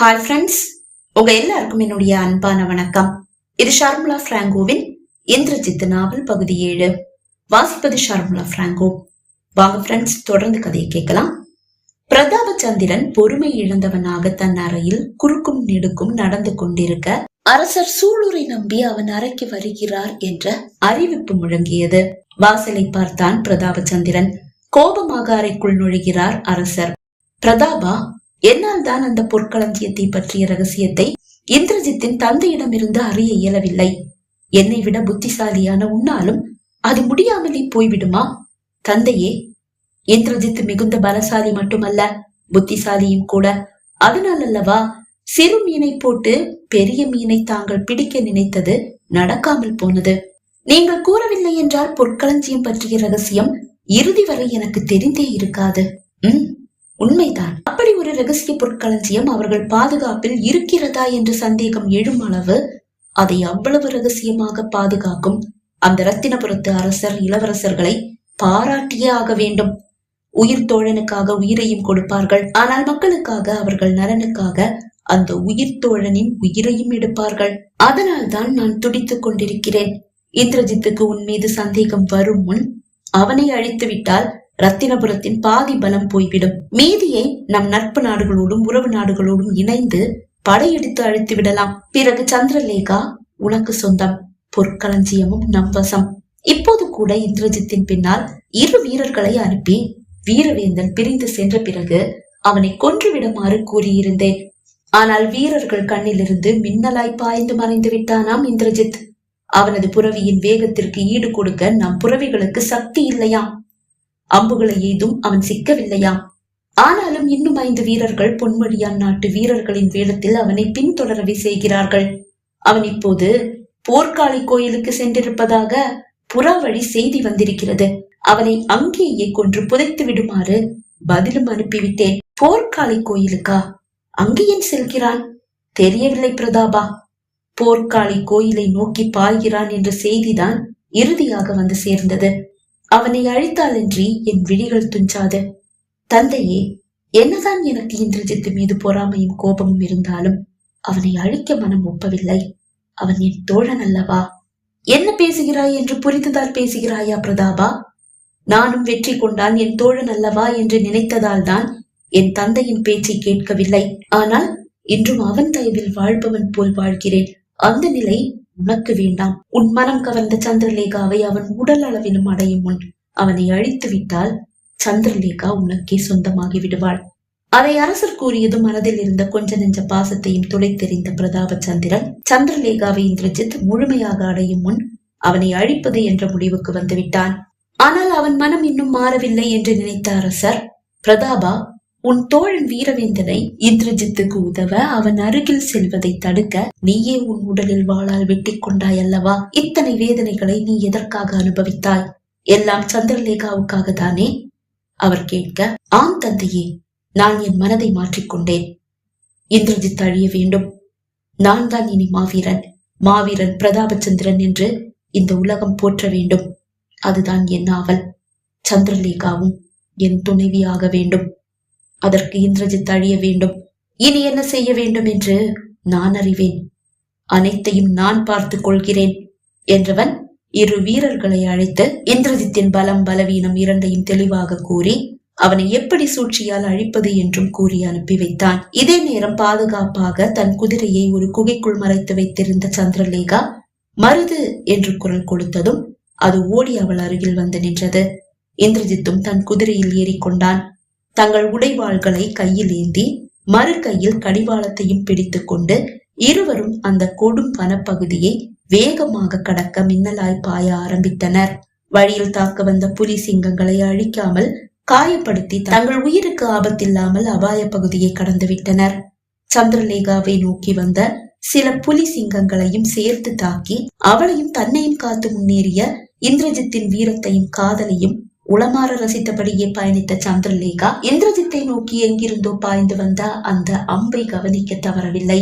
Hi friends உங்க எல்லாருக்கும் என்னுடைய அன்பான வணக்கம். இது ஷர்முலா பிராங்கோவின் இந்திரஜித் நாவல் பகுதி ஏழு. வாசிப்பது ஷர்முலா பிராங்கோ. வாங்க ஃப்ரெண்ட்ஸ் தொடர்ந்து கதையை கேட்கலாம். பிரதாபச்சந்திரன் பொறுமை இழந்தவனாக தன் அறையில் குறுக்கும் நெடுக்கும் நடந்து கொண்டிருக்க அரசர் சூளுரை நம்பி அவன் அறைக்கு வருகிறார் என்ற அறிவிப்பு முழங்கியது. வாசலை பார்த்தான் பிரதாபச்சந்திரன் கோபமாக அறைக்குள் நுழைகிறார் அரசர். பிரதாபா என்னால் தான் அந்த பொற்களஞ்சியத்தை பற்றிய ரகசியத்தை இந்திரஜித்தின் தந்தையிடமிருந்து அறிய இயலவில்லை. என்னை விட புத்திசாலியான உன்னாலும் அது முடியாமலே போய்விடுமா? தந்தையே இந்திரஜித் மிகுந்த பலசாலி மட்டுமல்ல புத்திசாலியும் கூட. அதனால் அல்லவா சிறு மீனை போட்டு பெரிய மீனை தாங்கள் பிடிக்க நினைத்தது நடக்காமல் போனது? நீங்கள் கூறவில்லை என்றால் பொற்களஞ்சியம் பற்றிய ரகசியம் இறுதி வரை எனக்கு தெரிந்தே இருக்காது. உம் உண்மைதான். ஒரு ரகசிய பொற்களஞ்சியம் அவர்கள் பாதுகாப்பில் இருக்கிறதா என்று சந்தேகம் எழும் அளவு அதை அவ்வளவு ரகசியமாக பாதுகாக்கும் அந்த ரத்தினபுரத்து அரசர் இளவரசர்களை பாராட்டியே ஆக வேண்டும். உயிர் தோழனுக்காக உயிரையும் கொடுப்பார்கள். ஆனால் மக்களுக்காக அவர்கள் நலனுக்காக அந்த உயிர் தோழனின் உயிரையும் எடுப்பார்கள். அதனால் தான் நான் துடித்துக் கொண்டிருக்கிறேன். இந்திரஜித்துக்கு உன் மீது சந்தேகம் வரும் முன் அவனை அழித்துவிட்டால் ரத்தினபுரத்தின் பாதி பலம் போய்விடும். மீதியை நம் நட்பு நாடுகளோடும் உறவு நாடுகளோடும் இணைந்து படையெடுத்து அழித்து விடலாம். பிறகு சந்திரலேகா உனக்கு சொந்தம் பொற்களஞ்சியமும் நம் வசம். இப்போது கூட இந்திரஜித்தின் பின்னால் இரு வீரர்களை அனுப்பி வீரவேந்தன் பிரிந்து சென்ற பிறகு அவனை கொன்றுவிடுமாறு கூறியிருந்தேன். ஆனால் வீரர்கள் கண்ணிலிருந்து மின்னலாய் பாய்ந்து மறைந்து விட்டானாம் இந்திரஜித். அவனது புறவியின் வேகத்திற்கு ஈடு கொடுக்க நம் புறவிகளுக்கு சக்தி இல்லையாம். அம்புகளை ஏதும் அவன் சிக்கவில்லையாம் ஆனாலும் இன்னும் ஐந்து வீரர்கள் பொன்மொழியான் நாட்டு வீரர்களின் வேடத்தில் அவனை பின்தொடரவே செய்கிறார்கள். அவன் இப்போது போர்க்காளி கோயிலுக்கு சென்றிருப்பதாக புறவழி செய்தி வந்திருக்கிறது. அவனை அங்கேயே கொன்று புதைத்து விடுமாறு பதிலும் அனுப்பிவிட்டேன். போர்க்காளி கோயிலுக்கா? அங்கே ஏன் செல்கிறான் தெரியவில்லை பிரதாபா. போர்க்காளி கோயிலை நோக்கி பாய்கிறான் என்ற செய்திதான் இறுதியாக வந்து சேர்ந்தது. அவனை அழித்தாலன்றி என் விழிகள் துஞ்சாது. தந்தையே என்னதான் எனக்கு இந்திரஜித்து மீது பொறாமையும் கோபமும் இருந்தாலும் அவனை அழிக்க மனம் ஒப்பவில்லை. அவன் என் தோழன் அல்லவா? என்ன பேசுகிறாய் என்று புரிந்ததால் பேசுகிறாயா பிரதாபா? நானும் வெற்றி கொண்டான் என் தோழன் அல்லவா என்று நினைத்ததால் தான் என் தந்தையின் பேச்சை கேட்கவில்லை. ஆனால் இன்றும் அவன் தயவில் வாழ்பவன் போல் வாழ்கிறேன். அந்த நிலை உனக்கு வேண்டாம். உன் மனம் கவர்ந்த சந்திரலேகாவை அவன் உடல் அளவிலும் அடையும் முன் அவனை அழித்து விட்டால் சந்திரலேகா உனக்கே சொந்தமாகி விடுவாள். அதை அரசர் கூறியது மனதில் இருந்த கொஞ்ச நெஞ்ச பாசத்தையும் துளைத்தெறிந்த பிரதாப சந்திரன் சந்திரலேகாவை இந்திரஜித் முழுமையாக அடையும் முன் அவனை அழிப்பது என்ற முடிவுக்கு வந்துவிட்டான். ஆனால் அவன் மனம் இன்னும் மாறவில்லை என்று நினைத்த அரசர் பிரதாபா உன் தோழன் வீரவேந்தனை இந்திரஜித்துக்கு உதவ அவன் அருகில் செல்வதை தடுக்க நீயே உன் உடலில் வாளால் வெட்டி கொண்டாய் அல்லவா இத்தனை வேதனைகளை நீ எதற்காக அனுபவித்தாய்? எல்லாம் சந்திரலேகாவுக்காக தானே? அவர் கேட்க ஆம் தந்தையே நான் என் மனதை மாற்றிக்கொண்டேன் இந்திரஜித் அழிய வேண்டும். நான் தான் இனி மாவீரன். மாவீரன் பிரதாபச்சந்திரன் என்று இந்த உலகம் போற்ற வேண்டும். அதுதான் என் ஆவல் சந்திரலேகாவும் என் துணைவியாக வேண்டும். அதற்கு இந்திரஜித் அழிய வேண்டும். இனி என்ன செய்ய வேண்டும் என்று நான் அறிவேன். அனைத்தையும் நான் பார்த்துக் கொள்கிறேன் என்றவன் இரு வீரர்களை அழைத்து இந்திரஜித்தின் பலம் பலவீனம் இரண்டையும் தெளிவாக கூறி அவனை எப்படி சூழ்ச்சியால் அழிப்பது என்றும் கூறி அனுப்பி வைத்தான். இதே நேரம் பாதுகாப்பாக தன் குதிரையை ஒரு குகைக்குள் மறைத்து வைத்திருந்த சந்திரலேகா மருது என்று குரல் கொடுத்ததும் அது ஓடி அவள் அருகில் வந்து நின்றது. இந்திரஜித்தும் தன் குதிரையில் ஏறிக்கொண்டான். தங்கள் உடைவாள்களை கையில் ஏந்தி மறு கையில் கடிவாளத்தையும் பிடித்துக்கொண்டு இருவரும் அந்த கொடும் வனப்பகுதியை வேகமாக கடக்க மின்னலாய் பாய ஆரம்பித்தனர். வழியில் தாக்க வந்த புலி சிங்கங்களை அழிக்காமல் காயப்படுத்தி தங்கள் உயிருக்கு ஆபத்தில்லாமல் அபாய பகுதியை கடந்துவிட்டனர் சந்திரலேகாவை நோக்கி வந்த சில புலி சிங்கங்களையும் சேர்த்து தாக்கி அவளையும் தன்னையும் காத்து முன்னேறிய இந்திரஜித்தின் வீரத்தையும் காதலையும் உளமாற ரசித்தபடியே பயணித்த சந்திரலேகா இந்திரஜித்தை நோக்கி எங்கிருந்தோ பாய்ந்து வந்த அந்த அம்பை கவனிக்க தவறவில்லை.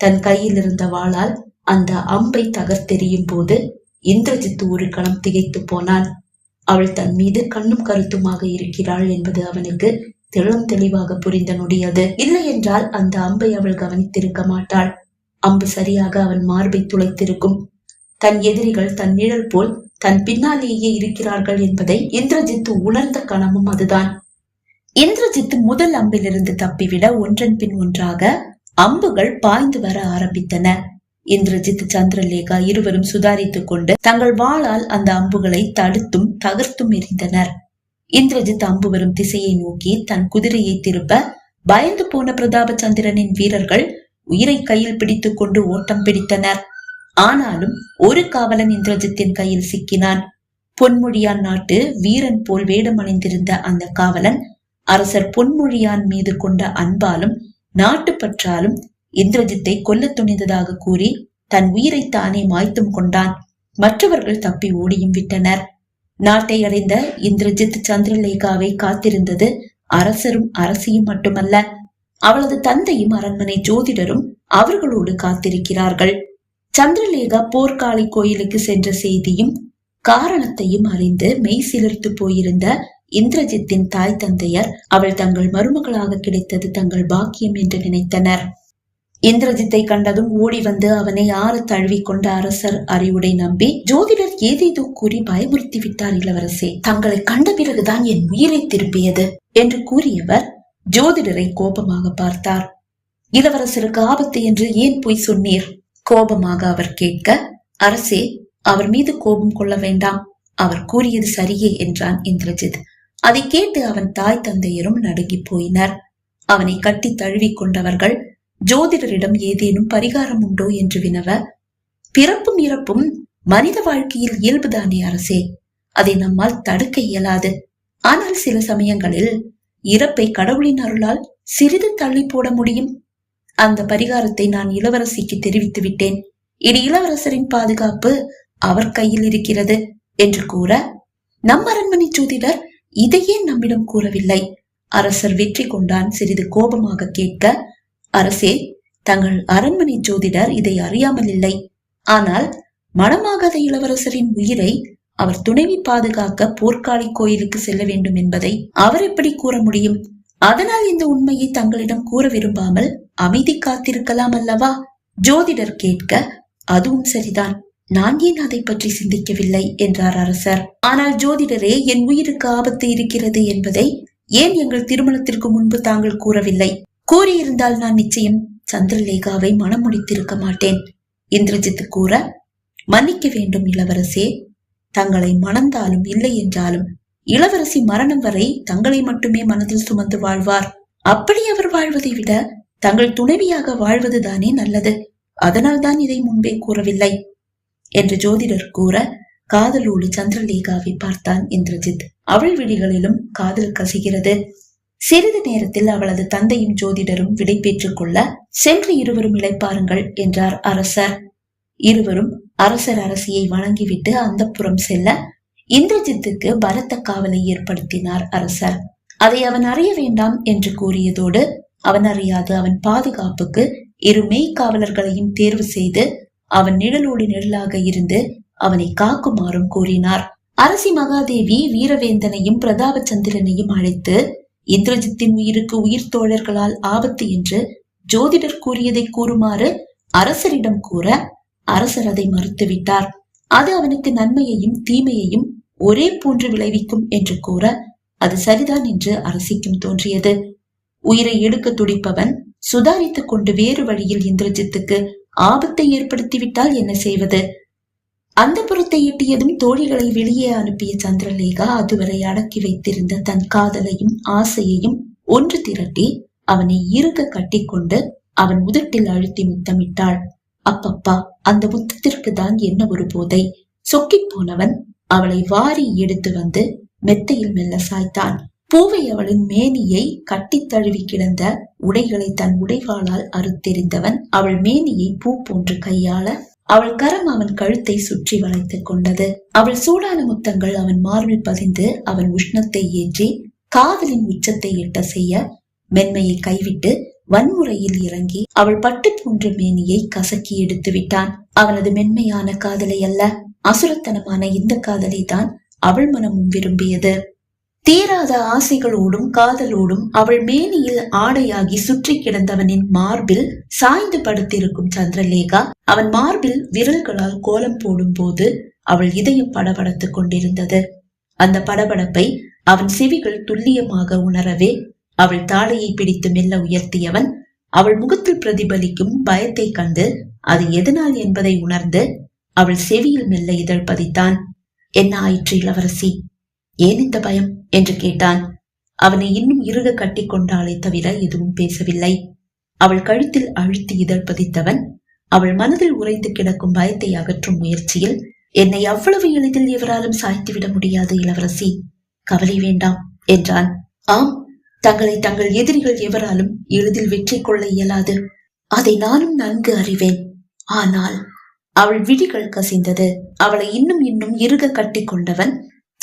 தன் கையில் இருந்த வாளால் அந்த அம்பை தகர்த்தெறியும் போது இந்திரஜித் ஒரு கணம் திகைத்து போனான். அவள் தன் மீது கண்ணும் கருத்துமாக இருக்கிறாள் என்பது அவனுக்கு தெளம் தெளிவாக புரிந்த நொடியது இல்லை என்றால் அந்த அம்பை அவள் கவனித்திருக்க மாட்டாள். அம்பு சரியாக அவன் மார்பை துளைத்திருக்கும். தன் எதிரிகள் தன் நிழல் போல் தன் பின்னாலேயே இருக்கிறார்கள் என்பதை இந்திரஜித் உணர்ந்த கணமும் அதுதான். இந்திரஜித் முதல் அம்பிலிருந்து தப்பிவிட ஒன்றன் பின் ஒன்றாக அம்புகள் பாய்ந்து வர ஆரம்பித்தன. இந்திரஜித் சந்திரலேகா இருவரும் சுதாரித்துக் கொண்டு தங்கள் வாளால் அந்த அம்புகளை தடுத்தும் தகர்த்தும் எறிந்தனர். இந்திரஜித் அம்பு வரும் திசையை நோக்கி தன் குதிரையை திருப்ப பயந்து போன பிரதாபச்சந்திரனின் வீரர்கள் உயிரை கையில் பிடித்துக் கொண்டு ஓட்டம் பிடித்தனர். ஆனாலும் ஒரு காவலன் இந்திரஜித்தின் கையில் சிக்கினான். பொன்மொழியான் நாட்டு வீரன் போல் வேடமணிந்திருந்த அந்த காவலன் அரசர் பொன்மொழியான் மீது கொண்ட அன்பாலும் நாட்டுப்பற்றாலும் இந்திரஜித்தை கொல்ல துணிந்ததாக கூறி தன் உயிரை தானே மாய்த்தும் கொண்டான். மற்றவர்கள் தப்பி ஓடியும் விட்டனர். நாட்டை அடைந்த இந்திரஜித் சந்திரலேகாவை காத்திருந்தது அரசரும் அரசியும் மட்டுமல்ல அவளது தந்தையும் அரண்மனை ஜோதிடரும் அவர்களோடு காத்திருக்கிறார்கள். சந்திரலேகா போர்க்காளி கோயிலுக்கு சென்ற செய்தியும் காரணத்தையும் அறிந்து மெய் சிலிர்த்து போயிருந்த இந்திரஜித்தின் தாய் தந்தையர் அவள் தங்கள் மருமகளாக கிடைத்தது தங்கள் பாக்கியம் என்று நினைத்தனர். இந்திரஜித்தை கண்டதும் ஓடி வந்து அவனை ஆறு தழுவி கொண்ட அரசர் அறிவுடை நம்பி ஜோதிடர் ஏதேதோ கூறி பயமுறுத்தி விட்டார் இளவரசே. தங்களை கண்ட பிறகுதான் என் உயிரை திருப்பியது என்று கூறியவர் ஜோதிடரை கோபமாக பார்த்தார். இளவரசருக்கு ஆபத்து என்று ஏன் பொய் சொன்னீர்? கோபமாக அவர் கேட்க அரசே அவர் மீது கோபம் கொள்ள வேண்டாம். அவர் கூறியது சரியே என்றான் இந்திரஜித். அதை கேட்டு அவன் தாய் தந்தையரும் நடுங்கி போயினர். அவனை கட்டி தழுவி கொண்டவர்கள் ஜோதிடரிடம் ஏதேனும் பரிகாரம் உண்டோ? என்று வினவ பிறப்பும் இறப்பும் மனித வாழ்க்கையில் இயல்புதானே அரசே. அதை நம்மால் தடுக்க இயலாது. ஆனால் சில சமயங்களில் இறப்பை கடவுளின் அருளால் சிறிது தள்ளி போட முடியும். அந்த பரிகாரத்தை நான் இளவரசிக்கு தெரிவித்து விட்டேன். இனி இளவரசரின் பாதுகாப்பு அவர் கையில் இருக்கிறது என்று கூற நம் அரண்மனை ஜோதிடர் இதையே நம்மிடம் கூறவில்லை. அரசர் வெற்றி கொண்டான் சிறிது கோபமாக கேட்க அரசே தங்கள் அரண்மனை ஜோதிடர் இதை அறியாமல் இல்லை. ஆனால் மனமாகாத இளவரசரின் உயிரை அவர் துணைவி பாதுகாக்க போர்க்காளி கோயிலுக்கு செல்ல வேண்டும் என்பதை அவர் எப்படி கூற முடியும்? அதனால் இந்த உண்மையை தங்களிடம் கூற விரும்பாமல் அமைதி காத்திருக்கலாம் அல்லவா? ஜோதிடர் கேட்க அதுவும் சரிதான். நான் ஏன் அதை பற்றி சிந்திக்கவில்லை? என்றார் அரசர். ஆனால் ஜோதிடரே என் உயிருக்கு ஆபத்து இருக்கிறது என்பதை ஏன் எங்கள் திருமணத்திற்கு முன்பு தாங்கள் கூறவில்லை? கூறியிருந்தால் நான் நிச்சயம் சந்திரலேகாவை மனம் முடித்திருக்க மாட்டேன். இந்திரஜித் கூற மன்னிக்க வேண்டும் இளவரசே. தங்களை மணந்தாலும் இல்லை என்றாலும் இளவரசி மரணம் வரை தங்களை மட்டுமே மனதில் சுமந்து வாழ்வார். அப்படி அவர் வாழ்வதை விட தங்கள் துணைவியாக வாழ்வதுதானே நல்லது. அதனால் தான் இதை முன்பே கூறவில்லை. என்று ஜோதிடர் கூற காதலோடு சந்திரலேகாவை பார்த்தான் இந்திரஜித். அவள் விழிகளிலும் காதல் கசிகிறது. சிறிது நேரத்தில் அவளது தந்தையும் ஜோதிடரும் விடை பெற்றுக் கொள்ள சென்று இருவரும் இழைப்பாருங்கள் என்றார் அரசர். இருவரும் அரசர் அரசியை வணங்கிவிட்டு அந்த புறம் செல்ல இந்திரஜித்துக்கு பலத்த காவலை ஏற்படுத்தினார் அரசர். அதை அவன் அறிய வேண்டாம் என்று கூறியதோடு அவன் அறியாது அவன் பாதுகாப்புக்கு இரு மெய்காவலர்களையும் தேர்வு செய்து அவன் நிழலோடு நிழலாக இருந்து அவனை காக்குமாறும் கூறினார். அரசி மகாதேவி வீரவேந்தனையும் பிரதாபச்சந்திரனையும் அழைத்து இந்திரஜித்தின் உயிருக்கு உயிர் தோழர்களால் ஆபத்து என்று ஜோதிடர் கூறியதை கூறுமாறு அரசரிடம் கூற அரசர் அதை மறுத்துவிட்டார். அது அவனுக்கு நன்மையையும் தீமையையும் ஒரே போன்று விளைவிக்கும் என்று கூற அது சரிதான் என்று அரசிக்கும் தோன்றியது. உயிரை எடுக்க துடிப்பவன் சுதாரித்துக் கொண்டு வேறு வழியில் இந்திரஜித்துக்கு ஆபத்தை ஏற்படுத்திவிட்டால் என்ன செய்வது? அந்த புறத்தை எட்டியதும் தோழிகளை வெளியே அனுப்பிய சந்திரலேகா அதுவரை அடக்கி வைத்திருந்த தன் காதலையும் ஆசையையும் ஒன்று திரட்டி அவனை இருக கட்டிக்கொண்டு அவன் உதட்டில் அழுத்தி முத்தமிட்டாள். அப்பப்பா அந்த முத்தத்திற்கு தான் என்ன ஒரு போதை? சொக்கிப் போனவன் அவளை வாரி எடுத்து வந்து மெத்தையில் மெல்ல சாய்த்தான். பூவை அவளின் மேனியை கட்டித் தழுவி கிடந்த உடைகளை தன் உடைவாளால் அறுத்தெறிந்தவன் அவள் மேனியை பூ போன்று கையாள அவள் கரம் அவன் கழுத்தை சுற்றி வளைத்துக் கொண்டது. அவள் சூடான முத்தங்கள் அவன் மார்பில் பதிந்து அவன் உஷ்ணத்தை ஏற்றி காதலின் உச்சத்தை எட்ட செய்ய மென்மையை கைவிட்டு வன்முறையில் இறங்கி அவள் பட்டு போன்ற மேனியை கசக்கி எடுத்து விட்டான். அவனது மென்மையான காதலை அல்ல அசுரத்தனமான இந்த காதலை தான் அவள் மனமும் விரும்பியது. தீராத ஆசைகளோடும் காதலோடும் அவள் மேனியில் ஆடையாகி சுற்றி கிடந்தவனின் மார்பில் சாய்ந்து படுத்திருக்கும் சந்திரலேகா அவன் மார்பில் விரல்களால் கோலம் போடும் போது அவள் இதயம் படபடத்துக் கொண்டிருந்தது. அந்த படபடப்பை அவன் செவிகள் துல்லியமாக உணரவே அவள் தாடையை பிடித்து மெல்ல உயர்த்தியவன் அவள் முகத்தில் பிரதிபலிக்கும் பயத்தை கண்டு அது எதனால் என்பதை உணர்ந்து அவள் செவியில் மெல்ல இதழ் பதித்தான். என்ன ஆயிற்று இளவரசி? ஏன் இந்த பயம்? என்று கேட்டான். அவனை இன்னும் இறுக கட்டி கொண்டாளே தவிர எதுவும் பேசவில்லை. அவள் கழுத்தில் அழுத்தி இதழ் பதித்தவன் அவள் மனதில் உறைந்து கிடக்கும் பயத்தை அகற்றும் முயற்சியில் என்னை அவ்வளவு எளிதில் எவராலும் சாய்த்துவிட முடியாது இளவரசி. கவலை வேண்டாம் என்றான். ஆம் தங்களை தங்கள் எதிரிகள் எவராலும் எளிதில் வெற்றி கொள்ள இயலாது. அதை நானும் நன்கு அறிவேன். ஆனால் அவள் விழிகள் கசிந்தது. அவளை இன்னும் இன்னும் இறுக கட்டி கொண்டவன்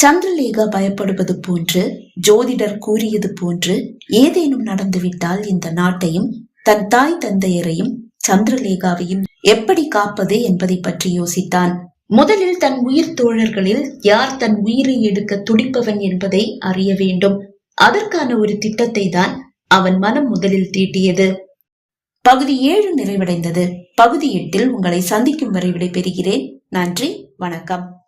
சந்திரலேகா பயப்படுவது போன்று ஜோதிடர் கூறியது போன்று ஏதேனும் நடந்துவிட்டால் இந்த நாட்டையும் தன் தாய் தந்தையரையும் சந்திரலேகாவையும் எப்படி காப்பது என்பதை பற்றி யோசித்தான். முதலில் தன் உயிர் தோழர்களில் யார் தன் உயிரை எடுக்க துடிப்பவன் என்பதை அறிய வேண்டும். அதற்கான ஒரு திட்டத்தை தான் அவன் மனம் முதலில் தீட்டியது. பகுதி ஏழு நிறைவடைந்தது. பகுதி எட்டில் உங்களை சந்திக்கும் வரை விடைபெறுகிறேன். நன்றி வணக்கம்.